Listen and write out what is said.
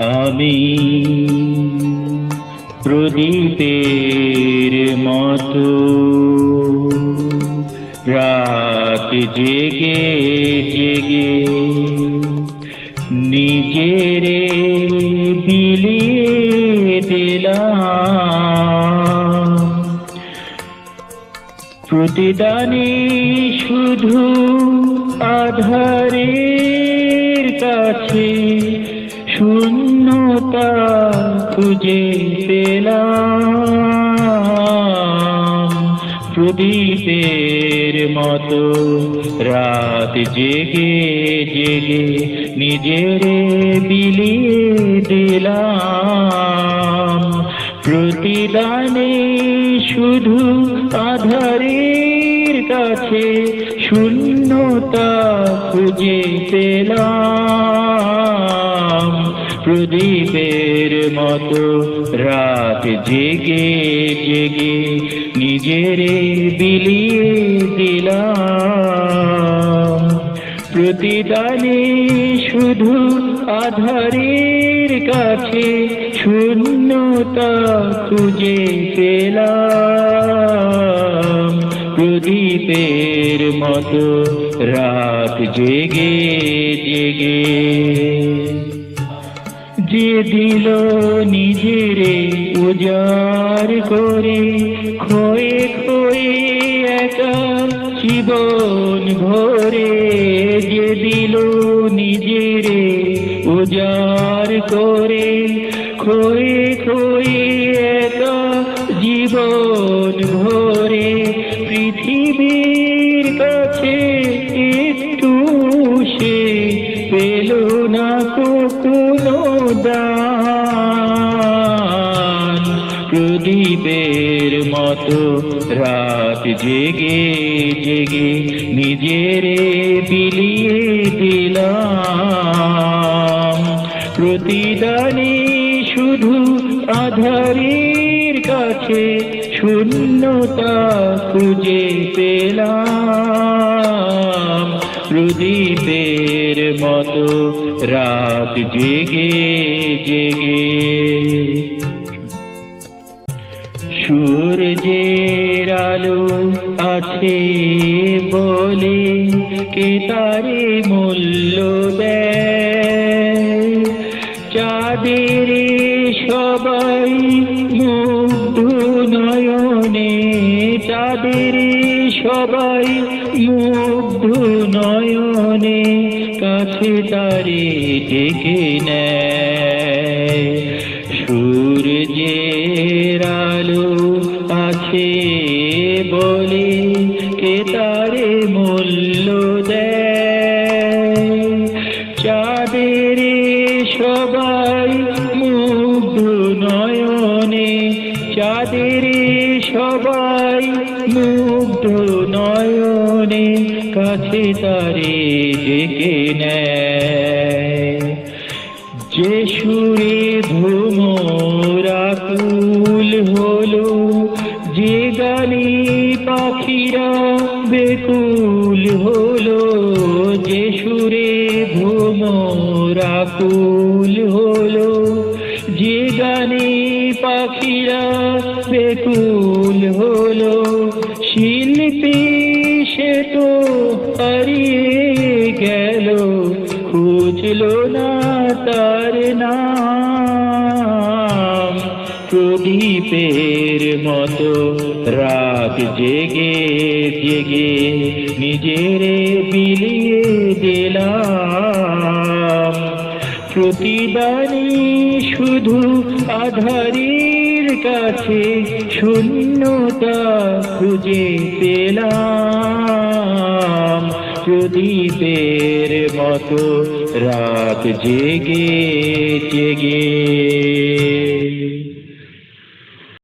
আমি প্রদীপের মতো রাত জেগে জেগে নিজের বিলিয়ে দিলাম। প্রতিদানে শুধু আধারের কাছে শূন্যতা খুঁজে পেলাম। প্রদীপের মতো রাত জেগে জেগে নিজের বিলিয়ে দিলাম। প্রতিদানে শুধু আধারের কাছে শূন্যতা খুঁজে পেলাম। প্রদীপের মতো রাত জেগে জেগে নিজের বিলিয়ে দিলাম। প্রতিদানে শুধু আধারের কাছে শূন্যতা খুঁজে পেলাম। প্রদীপের মতো রাত জেগে জেগে যে দিল নিজেরে উজাড় করে খয়ে খয়ে একা জীবন ভরে যে দিল নিজেরে উজাড় করে খয়ে খয়ে একা জীবন ভরে পৃথিবীর না কোনো দান প্রদীপের মতো রাত জেগে জেগে নিজের বিলিয়ে দিলাম। প্রতিদানে শুধু আধারের কাছে শূন্যতা খুঁজে পেলাম। প্রদীপের মতো রাত জেগে জেগে। সূর্যের আলো আছে বলে কে তারে মূল্য দেয়? চাঁদের সবাই মুগ্ধ নয়নে, চাঁদের সবাই মুগ্ধ নয়নে। কাছে ডেকে নেয়। সূর্যের আলো আছে বলে কে তারে মূল্য কাছে তারে ডেকে নেয়? যে সুরে ভ্রমরাকুল হলো, যে গানে পাখিরা বেকুল হলো, যে সুরে কুল হলো, যে গানে পাখিরা বেকুল হলো, শিল্পী সে তো হারিয়ে গেল, খুঁজলো না তার নাম। প্রদীপের মতো রাত জেগে জেগে নিজের বিলিয়ে দিলাম। প্রতিদানে শুধু আধারের কাছে শূন্যতা খুঁজে পেলাম। প্রদীপের মতো রাত জেগে জেগে।